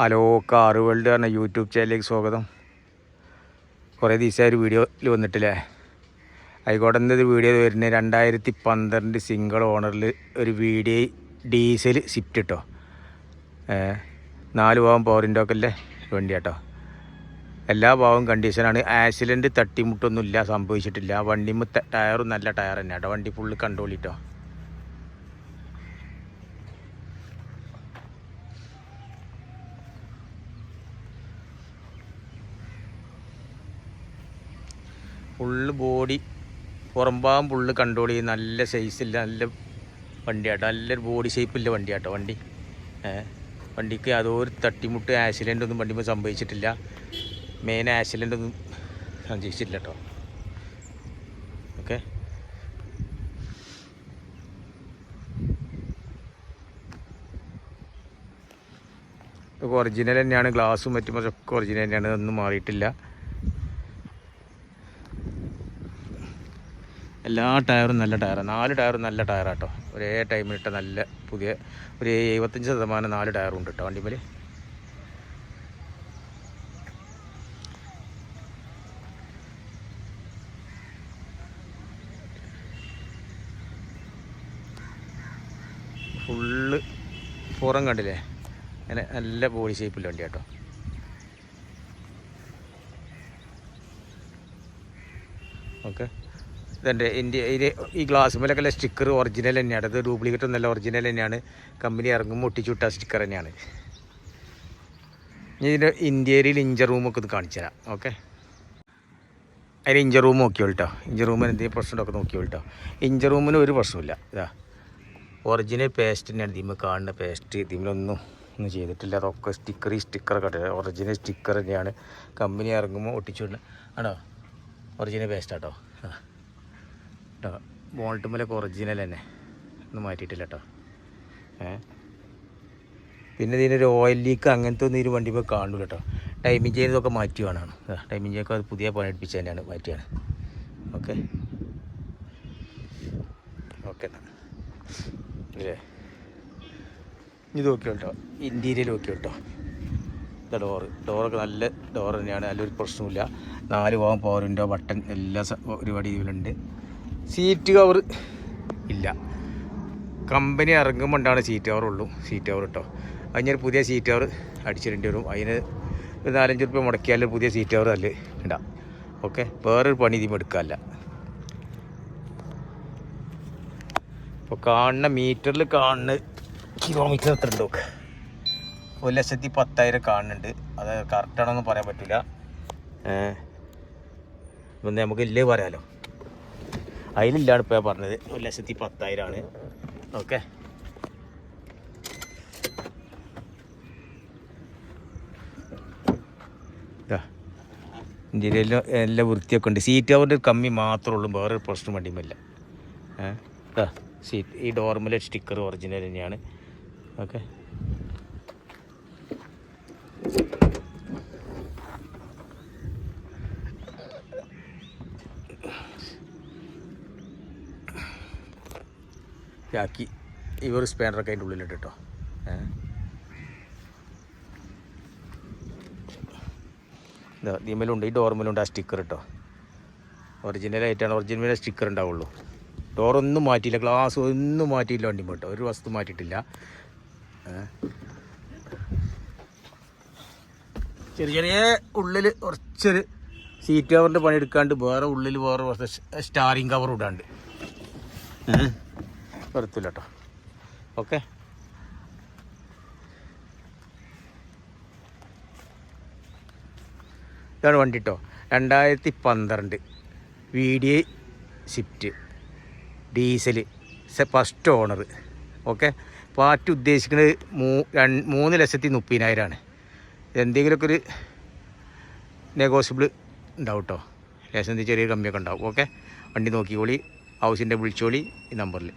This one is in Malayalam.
ഹലോ കാറ് വേൾഡ് പറഞ്ഞ യൂട്യൂബ് ചാനലിലേക്ക് സ്വാഗതം. കുറേ ദിവസമായി ഒരു വീഡിയോയിൽ വന്നിട്ടില്ലേ? ആയിക്കോട്ടെ എന്തൊരു വീഡിയോ വരുന്നത് രണ്ടായിരത്തി പന്ത്രണ്ട് സിംഗിൾ ഓണറിൽ ഒരു വീഡിയോ ഡീസൽ സിറ്റ് കേട്ടോ നാല് ഭാഗം പവറിന്റെ ഒക്കെ അല്ലേ? വണ്ടി കേട്ടോ എല്ലാ ഭാഗവും കണ്ടീഷനാണ് ആക്സിഡന്റ് തട്ടിമുട്ടൊന്നുമില്ല സംഭവിച്ചിട്ടില്ല. വണ്ടിമ്മ ടയറും നല്ല ടയർ തന്നെ കേട്ടോ വണ്ടി ഫുള്ള് കണ്ടോളിട്ടോ ഫുള്ള് ബോഡി പുറമ്പാകും ഫുള്ള് കൺട്രോൾ ചെയ്യും. നല്ല സൈസില്ല നല്ല വണ്ടിയാട്ടോ. നല്ലൊരു ബോഡി ഷേപ്പില്ല വണ്ടിയാട്ടോ വണ്ടി. വണ്ടിക്ക് അതൊരു തട്ടിമുട്ട് ആക്സിഡന്റ് ഒന്നും വണ്ടിമ്പോൾ സംഭവിച്ചിട്ടില്ല. മെയിൻ ആക്സിഡന്റ് ഒന്നും സംഭവിച്ചിട്ടില്ല കേട്ടോ ഓക്കെ ഇതൊക്കെ ഒറിജിനൽ തന്നെയാണ്. ഗ്ലാസും മറ്റും ഒക്കെ ഒറിജിനൽ തന്നെയാണ്. ഒന്നും മാറിയിട്ടില്ല. എല്ലാ ടയറും നല്ല ടയറാണ് നാല് ടയറും നല്ല ടയറാട്ടോ ഒരേ ടൈമിലിട്ട നല്ല പുതിയ ഒരു എഴുപത്തഞ്ച് ശതമാനം നാല് ടയറും ഉണ്ട് കേട്ടോ വണ്ടിമേൽ ഫുള്ള് പുറം കണ്ടില്ലേ? അങ്ങനെ നല്ല ബോഡി ഷേപ്പില്ല വണ്ടി കേട്ടോ ഓക്കെ. ഇതെന്റെ ഇന്ത്യ ഈ ഗ്ലാസ് മേലൊക്കെ സ്റ്റിക്കർ ഒറിജിനൽ തന്നെയാണ്. ഇത് ഡ്യൂപ്ലിക്കേറ്റ് ഒന്നല്ല ഒറിജിനൽ തന്നെയാണ്. കമ്പനി ഇറങ്ങുമ്പോൾ ഒട്ടിച്ചുവിട്ട സ്റ്റിക്കർ തന്നെയാണ്. ഇനി ഇതിന്റെ ഇന്ത്യയിൽ ഇഞ്ചർ റൂമൊക്കെ ഇത് കാണിച്ചു തരാം. ഓക്കെ അതിൽ ഇഞ്ചർ റൂം നോക്കിയോൾ കേട്ടോ ഇഞ്ചർ റൂമിന് എന്തെങ്കിലും പ്രശ്നമൊക്കെ നോക്കിയോൾ കേട്ടോ ഇഞ്ചർ റൂമിന് ഒരു പ്രശ്നമില്ല ഇതാ. ഒറിജിനൽ പേസ്റ്റ് തന്നെയാണ് ഇതിമ്മ കാണുന്ന പേസ്റ്റ് ഇതിമിലൊന്നും ഒന്നും ചെയ്തിട്ടില്ല. അതൊക്കെ സ്റ്റിക്കർ ഈ സ്റ്റിക്കറൊക്കെ ഉണ്ട് ഒറിജിനൽ സ്റ്റിക്കർ തന്നെയാണ്. കമ്പനി ഇറങ്ങുമ്പോൾ ഒട്ടിച്ചുണ്ട് ആണോ? ഒറിജിനൽ പേസ്റ്റ് ആട്ടോ ആ. കേട്ടോ ബോൾട്ടുമ്മലൊക്കെ ഒറിജിനൽ തന്നെ. ഒന്നും മാറ്റിയിട്ടില്ല കേട്ടോ ഏ? പിന്നെ ഇതിനൊരു ഓയിൽ ലീക്ക് അങ്ങനത്തെ ഒന്നും ഇതിന് പോയി കാണുള്ളൂ കേട്ടോ ടൈമിങ് ചെയ്തതൊക്കെ മാറ്റി വേണമാണ് ടൈമിങ് ചെയ്യൊക്കെ അത് പുതിയ പണിയെടുപ്പിച്ച് തന്നെയാണ് മാറ്റിയാണ്. ഓക്കെ ഓക്കെ എന്നാൽ ഇല്ലേ? ഇത് നോക്കി കേട്ടോ ഇന്റീരിയൽ നോക്കി കേട്ടോ ഇതാ ഡോറ് ഡോറൊക്കെ നല്ല ഡോറ് തന്നെയാണ്. നല്ലൊരു പ്രശ്നമില്ല നാല് പോകാൻ പവർ വിൻഡോ ബട്ടൺ എല്ലാ ഒരുപാട് ഇതിലുണ്ട്. സീറ്റ് കവർ ഇല്ല. കമ്പനി ഇറങ്ങുമ്പോണ്ടാണ് സീറ്റ് കവർ ഉള്ളൂ. സീറ്റ് കവർ കേട്ടോ അതിനൊരു പുതിയ സീറ്റ് കവർ അടിച്ചിടേണ്ടി വരും. അതിന് ഒരു നാലഞ്ച് റുപ്യ മുടക്കിയാൽ പുതിയ സീറ്റ് കവർ അല്ലേ? ഇടാം. ഓക്കെ? വേറൊരു പണി ഇതിമ എടുക്കാമല്ല ഇപ്പോൾ കാണുന്ന മീറ്ററിൽ കാണുന്ന കിലോമീറ്റർ എത്ര ഉണ്ട് ഒരു ലക്ഷത്തി പത്തായിരം കാണുന്നുണ്ട്. അത് കറക്റ്റാണോന്ന് പറയാൻ പറ്റില്ല ഇപ്പം നമുക്ക് ഇല്ലേ പറയാലോ? അതിലില്ലാണ് ഇപ്പോൾ ഞാൻ പറഞ്ഞത്. ഒരു ലക്ഷത്തി പത്തായിരമാണ് ഓക്കെ. ഇന്ത്യയിലെല്ലാം എല്ലാം വൃത്തിയൊക്കെ ഉണ്ട്. സീറ്റ് അവരുടെ കമ്മി മാത്രമേ ഉള്ളൂ വേറൊരു പ്രശ്നം വണ്ടിയുമില്ല ഏഹ് സീറ്റ് ഈ ഡോർമലെ സ്റ്റിക്കർ ഒറിജിനൽ തന്നെയാണ്. ഓക്കെ. ആക്കി ഈ ഒരു സ്പാനറൊക്കെ അതിന്റെ ഉള്ളിലിട്ട് കേട്ടോ ഇതാ ഇതിമേലുണ്ട് ഈ ഡോർമേലുണ്ട് ആ സ്റ്റിക്കർ കേട്ടോ ഒറിജിനലായിട്ടാണ് ഒറിജിനൽ സ്റ്റിക്കർ ഉണ്ടാവുള്ളൂ. ഡോറൊന്നും മാറ്റിയില്ല. ഗ്ലാസ് ഒന്നും മാറ്റിയില്ല വണ്ടി കേട്ടോ ഒരു വസ്തു മാറ്റിയിട്ടില്ല. ഏ. ചെറിയ ചെറിയ ഉള്ളിൽ കുറച്ചൊരു സീറ്റ് കവറിന്റെ പണി എടുക്കാണ്ട് വേറെ ഉള്ളിൽ വേറെ കുറച്ച് സ്റ്റാറിങ് കവർ ഇടാണ്ട്. വരത്തില്ല കേട്ടോ ഓക്കെ. ഇതാണ് വണ്ടി കേട്ടോ രണ്ടായിരത്തി പന്ത്രണ്ട് V D I Swift diesel first owner okay. Party ഉദ്ദേശിക്കുന്നത് മൂന്ന് ലക്ഷത്തി മുപ്പതിനായിരമാണ് എന്തെങ്കിലുമൊക്കെ ഒരു നെഗോസിബിൾ ഉണ്ടാവും കേട്ടോ ലേശം ചെറിയ കമ്മിയൊക്കെ ഉണ്ടാവും. ഓക്കെ. വണ്ടി നോക്കിക്കോളി. ഹൗസിന്റെ വിളിച്ചോളി ഈ നമ്പറിൽ